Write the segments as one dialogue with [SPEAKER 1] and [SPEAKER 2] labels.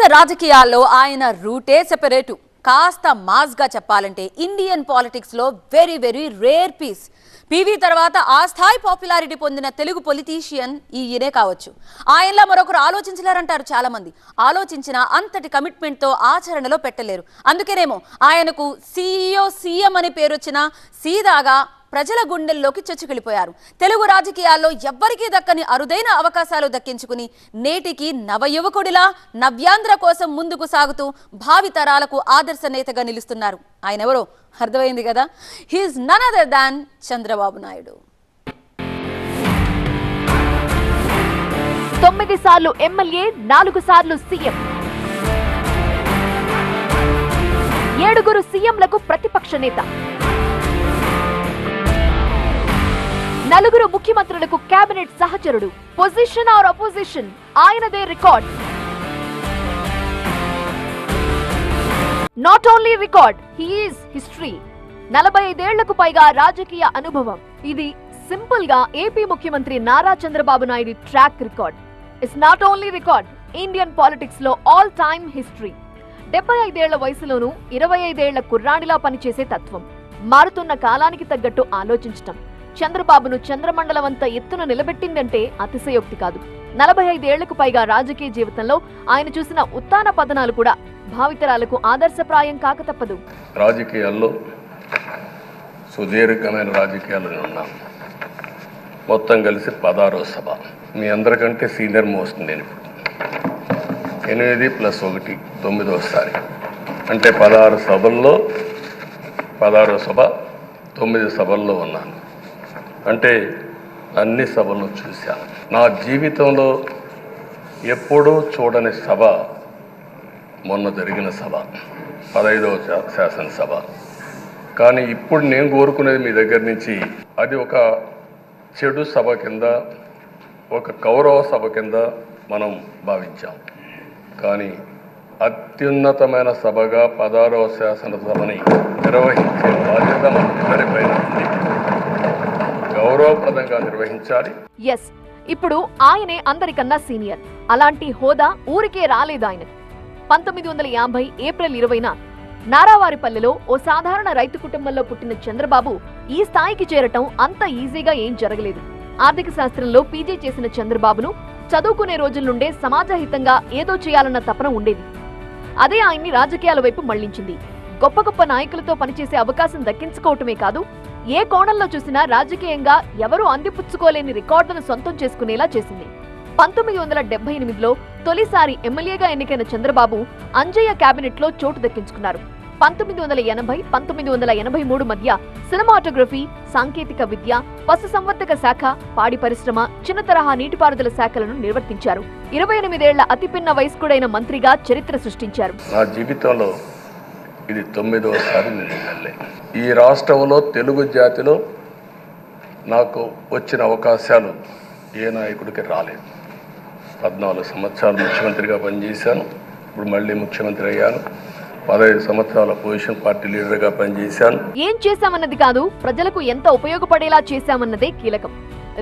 [SPEAKER 1] భారత రాజకీయాల్లో ఆయన రూటే సెపరేటు. కాస్త మాస్గా చెప్పాలంటే ఇండియన్ పాలిటిక్స్లో very very rare piece. PV తర్వాత ఆ స్థాయి పాపులారిటీ పొందిన తెలుగు పొలిటీషియన్ ఈయనే కావచ్చు. ఆయనలా మరొకరు ఆలోచించలేరంటారు చాలామంది. ఆలోచించిన అంతటి కమిట్మెంట్తో ఆచరణలో పెట్టలేరు. అందుకేనేమో ఆయనకు సీఈఓ సీఎం అని పేరొచ్చిన సీదాగా ప్రజల గుండెల్లోకి చొచ్చుకెళ్ళిపోయారు. తెలుగు రాజకీయాల్లో ఎవ్వరికీ దక్కని అరుదైన అవకాశాలు దక్కించుకుని నేటికి నవయువకుడిలా నవ్యాంధ్ర కోసం ముందుకు సాగుతూ భావితరాలకు ఆదర్శ నేతగా నిలుస్తున్నారు. ఆయన ఎవరో అర్థమైంది కదా? He's none other than Chandrababu Naidu.
[SPEAKER 2] తొమ్మిది సార్లు ఎమ్మెల్యే నాలుగు సార్లు సీఎం. ఏడుగురు సీఎంలకు ప్రతిపక్ష నేత. నలుగురు ముఖ్యమంత్రులకు కేబినెట్ సహచరుడు. పొజిషన్ ఆర్ అపోజిషన్ ఆయనదే record not only record he's history నలభై ఐదేళ్ళకు పైగా రాజకీయ అనుభవం. ఇది సింపుల్గా ఏపీ ముఖ్యమంత్రి Nara Chandrababu Naidu track record it's not only record Indian పాలిటిక్స్లో ఆల్ టైమ్ హిస్టరీ డెబ్బై ఐదేళ్ళ వయసులోనూ ఇరవై ఐదేళ్ళ కుర్రాడిలా పనిచేసే తత్వం. మారుతున్న కాలానికి తగ్గట్టు ఆలోచించటం. చంద్రబాబును చంద్రమండలమంత ఎత్తున నిలబెట్టిందంటే అతిశయోక్తి కాదు. నలభై ఐదేళ్ళకు పైగా రాజకీయ జీవితంలో ఆయన చూసిన ఉత్తాన పతనాలు కూడా భావితరాలకు ఆదర్శప్రాయం కాక తప్పదు.
[SPEAKER 3] రాజకీయాల్లో సుదీర్ఘమైన రాజకీయాల్లో ఉన్నాను. మొత్తం కలిసి పదారో సభ. మీ అందరికంటే సీనియర్ మోస్ట్ నేను ఇప్పుడు. ఎనిమిది ప్లస్ ఒకటి తొమ్మిదోసారి అంటే పదహారు సభల్లో పదహారో సభ తొమ్మిది సభల్లో ఉన్నాను. అంటే అన్ని సభలు చూశాను నా జీవితంలో ఎప్పుడూ చూడని సభ మొన్న జరిగిన సభ పదహైదవ శా- శాసనసభ. కానీ ఇప్పుడు నేను కోరుకునేది మీ దగ్గర నుంచి అది ఒక చెడు సభ కింద ఒక కౌరవ సభ కింద మనం భావించాం. కానీ అత్యున్నతమైన సభగా పదారవ శాసనసభని నిర్వహించే బాధ్యత మనందరిపైన గౌరవప్రదంగా నిర్వహించాలి.
[SPEAKER 2] ఎస్ ఇప్పుడు ఆయనే అందరికన్నా సీనియర్. అలాంటి హోదా ఊరికే రాలేదు ఆయన. పంతొమ్మిది వందల యాభై ఏప్రిల్ ఇరవైన నారావారిపల్లెలో ఓ సాధారణ రైతు కుటుంబంలో పుట్టిన చంద్రబాబు ఈ స్థాయికి చేరటం అంత ఈజీగా ఏం జరగలేదు. ఆర్థిక శాస్త్రంలో పీజీ చేసిన చంద్రబాబును చదువుకునే రోజుల నుండే సమాజహితంగా ఏదో చేయాలన్న తపన ఉండేది. అదే ఆయన్ని రాజకీయాల వైపు మళ్ళించింది. గొప్ప గొప్ప నాయకులతో పనిచేసే అవకాశం దక్కించుకోవటమే కాదు ఏ కోణంలో చూసినా రాజకీయంగా ఎవరూ అందిపుచ్చుకోలేని రికార్డును సొంతం చేసుకునేలా చేసింది. పంతొమ్మిది వందల డెబ్బై ఎనిమిదిలో తొలిసారి ఎమ్మెల్యేగా ఎన్నికైన చంద్రబాబు అంజయ్య కేబినెట్లో చోటు దక్కించుకున్నారు. పంతొమ్మిది వందల ఎనభై పంతొమ్మిది వందల ఎనభై మూడు మధ్య సినిమాటోగ్రఫీ సాంకేతిక విద్య పశుసంవర్ధక శాఖ పాడి పరిశ్రమ చిన్న తరహా నీటిపారుదల శాఖలను నిర్వర్తించారు. ఇరవై ఎనిమిదేళ్ళ అతిపిన్న వయస్కుడైన మంత్రిగా చరిత్ర సృష్టించారు.
[SPEAKER 3] నా జీవితంలో ఇది తొమ్మిదవసారి నేను ఎమ్మెల్యే ఈ రాష్ట్రంలో తెలుగు జాతిలో నాకు వచ్చిన అవకాశాలు ఏ నాయకుడికి రాలేదు. పద్నాలుగు సంవత్సరాలు ముఖ్యమంత్రిగా పనిచేశాను. ఇప్పుడు మళ్ళీ ముఖ్యమంత్రి అయ్యాను. పదహైదు సంవత్సరాల పొజిషన్ పార్టీ లీడర్గా పనిచేశాను.
[SPEAKER 2] ఏం చేశామన్నది కాదు ప్రజలకు ఎంత ఉపయోగపడేలా చేశామన్నదే కీలకం.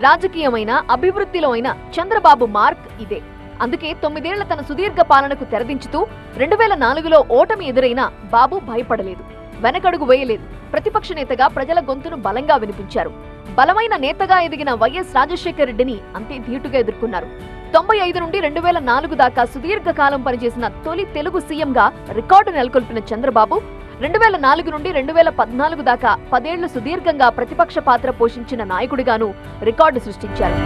[SPEAKER 2] రాజకీయమైన అభివృద్ధిలో అయిన చంద్రబాబు మార్క్ ఇదే. అందుకే తొమ్మిదేళ్ళ తన సుదీర్ఘ పాలనకు తెరదించుతూ రెండు వేల నాలుగులో ఓటమి ఎదురైనా బాబు భయపడలేదు వెనకడుగు వేయలేదు. ప్రతిపక్ష నేతగా ప్రజల గొంతును బలంగా వినిపించారు. బలమైన నేతగా ఎదిగిన వైఎస్ రాజశేఖర రెడ్డిని అంతే ధీటుగా ఎదుర్కొన్నారు. తొంభై ఐదు నుండి రెండు వేల నాలుగు దాకా సుదీర్ఘ కాలం పనిచేసిన తొలి తెలుగు సీఎంగా రికార్డు నెలకొల్పిన చంద్రబాబు రెండు వేల నాలుగు నుండి రెండు వేల పద్నాలుగు దాకా పదేళ్ళు సుదీర్ఘంగా ప్రతిపక్ష పాత్ర పోషించిన నాయకుడిగాను రికార్డు సృష్టించారు.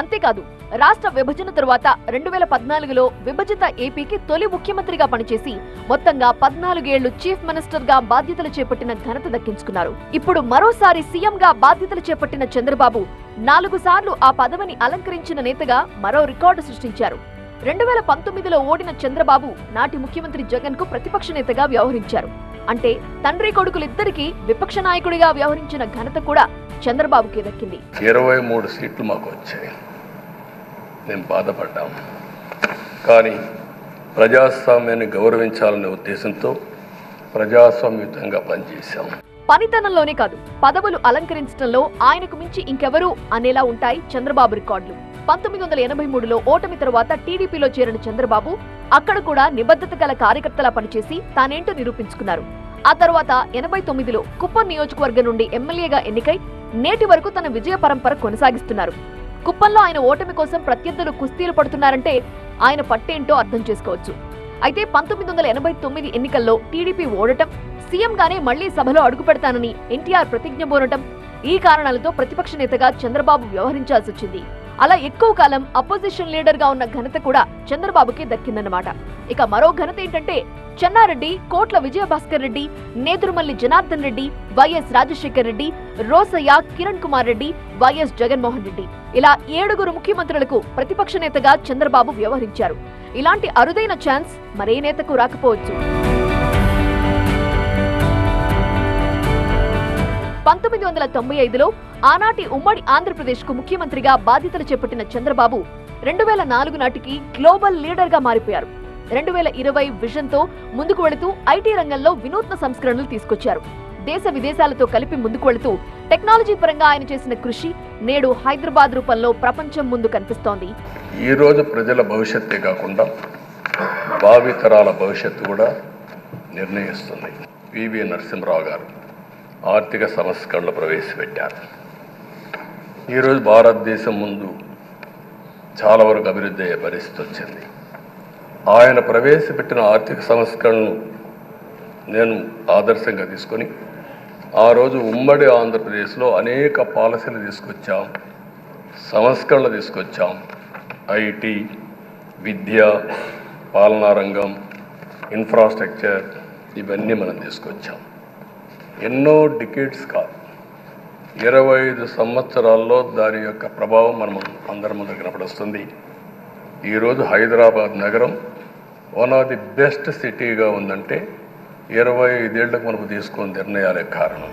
[SPEAKER 2] అంతేకాదు రాష్ట్ర విభజన తరువాత రెండు వేల పద్నాలుగులో విభజిత ఏపీకి తొలి ముఖ్యమంత్రిగా పనిచేసి మొత్తంగా పద్నాలుగేళ్ళు చీఫ్ మినిస్టర్గా బాధ్యతలు చేపట్టిన ఘనత దక్కించుకున్నారు. ఇప్పుడు మరోసారి సీఎంగా బాధ్యతలు చేపట్టిన చంద్రబాబు నాలుగు సార్లు ఆ పదవిని అలంకరించిన నేతగా మరో రికార్డు సృష్టించారు. రెండు వేల పంతొమ్మిదిలో ఓడిన చంద్రబాబు నాటి ముఖ్యమంత్రి జగన్కు ప్రతిపక్ష నేతగా వ్యవహరించారు. అంటే తండ్రి కొడుకులిద్దరికీ విపక్ష నాయకుడిగా వ్యవహరించిన ఘనత కూడా చంద్రబాబుకే దక్కింది.
[SPEAKER 3] ఇరవై మూడు సీట్లు మాకు వచ్చాయి. మేము బాధపడ్డాం. కానీ ప్రజాస్వామ్యాన్ని గౌరవించాలనే ఉద్దేశంతో ప్రజాస్వామ్యుతంగా పనిచేశాం.
[SPEAKER 2] పనితనంలోనే కాదు పదవులు అలంకరించడంలో ఆయనకు మించి ఇంకెవరూ అనేలా ఉంటాయి చంద్రబాబు రికార్డులు. పంతొమ్మిది వందల ఎనభై మూడులో ఓటమి తరువాత టీడీపీలో చేరిన చంద్రబాబు అక్కడ కూడా నిబద్ధత గల కార్యకర్తలా పనిచేసి తానేంటో నిరూపించుకున్నారు. ఆ తర్వాత ఎనభై తొమ్మిదిలో కుప్పం నియోజకవర్గం నుండి ఎమ్మెల్యేగా ఎన్నికై నేటి వరకు తన విజయ పరంపర కొనసాగిస్తున్నారు. కుప్పంలో ఆయన ఓటమి కోసం ప్రత్యర్థులు కుస్తీలు పడుతున్నారంటే ఆయన పట్టేంటో అర్థం చేసుకోవచ్చు. అయితే పంతొమ్మిది వందల ఎనభై తొమ్మిది ఎన్నికల్లో టీడీపీ ఓడటం సీఎంగానే మళ్ళీ సభలో అడుగు పెడతానని ఎన్టీఆర్ ప్రతిజ్ఞ బోనటం ఈ కారణాలతో ప్రతిపక్ష నేతగా చంద్రబాబు వ్యవహరించాల్సి వచ్చింది. అలా ఎక్కువ కాలం అపోజిషన్ లీడర్గా ఉన్న ఘనత కూడా చంద్రబాబుకి దక్కిందన్నమాట. ఇక మరో ఘనత ఏంటంటే చెన్నారెడ్డి కోట్ల విజయభాస్కర్ రెడ్డి నేదురుమల్లి జనార్దన్ రెడ్డి వైఎస్ రాజశేఖర్ రెడ్డి రోసయ్య కిరణ్ కుమార్ రెడ్డి వైఎస్ జగన్మోహన్ రెడ్డి. ఇలా ఏడుగురు ముఖ్యమంత్రులకు ప్రతిపక్ష నేతగా చంద్రబాబు వ్యవహరించారు. ఇలాంటి అరుదైన ఛాన్స్ మరే నేతకు రాకపోవచ్చు. పంతొమ్మిది వందల తొంభై ఐదులో ఆనాటి ఉమ్మడి ఆంధ్రప్రదేశ్కు ముఖ్యమంత్రిగా బాధ్యతలు చేపట్టిన చంద్రబాబు రెండు వేల నాలుగు నాటికి గ్లోబల్ లీడర్గా మారిపోయారు. రెండు వేల ఇరవై విజన్తో ముందుకు వెళుతూ ఐటీ రంగంలో వినూత్న సంస్కరణలు తీసుకొచ్చారు. దేశ విదేశాలతో కలిపి ముందుకు వెళుతూ టెక్నాలజీ పరంగా ఆయన చేసిన కృషి నేడు హైదరాబాద్ రూపంలో ప్రపంచం ముందు కనిపిస్తోంది.
[SPEAKER 3] ఈ రోజు ప్రజల భవిష్యత్తే కాకుండా భావితరాల భవిష్యత్తు కూడా నిర్ణయిస్తుంది. పివి నరసింహరావు గారు ఆర్థిక సంస్కరణలు ప్రవేశపెట్టారు. ఈరోజు భారతదేశం ముందు చాలా వరకు అభివృద్ధి అయ్యే పరిస్థితి వచ్చింది. ఆయన ప్రవేశపెట్టిన ఆర్థిక సంస్కరణను నేను ఆదర్శంగా తీసుకొని ఆ రోజు ఉమ్మడి ఆంధ్రప్రదేశ్లో అనేక పాలసీలు తీసుకొచ్చాం సంస్కరణలు తీసుకొచ్చాం. ఐటీ విద్య పాలనా రంగం ఇన్ఫ్రాస్ట్రక్చర్ ఇవన్నీ మనం తీసుకొచ్చాం. ఎన్నో డికేట్స్ కాదు. ఇరవై ఐదు సంవత్సరాల్లో దాని యొక్క ప్రభావం మనం అందరి ముందు కనపడుస్తుంది. ఈరోజు హైదరాబాద్ నగరం వన్ ఆఫ్ ది బెస్ట్ సిటీగా ఉందంటే ఇరవై ఐదేళ్ళకు మనకు తీసుకున్న నిర్ణయాలే కారణం.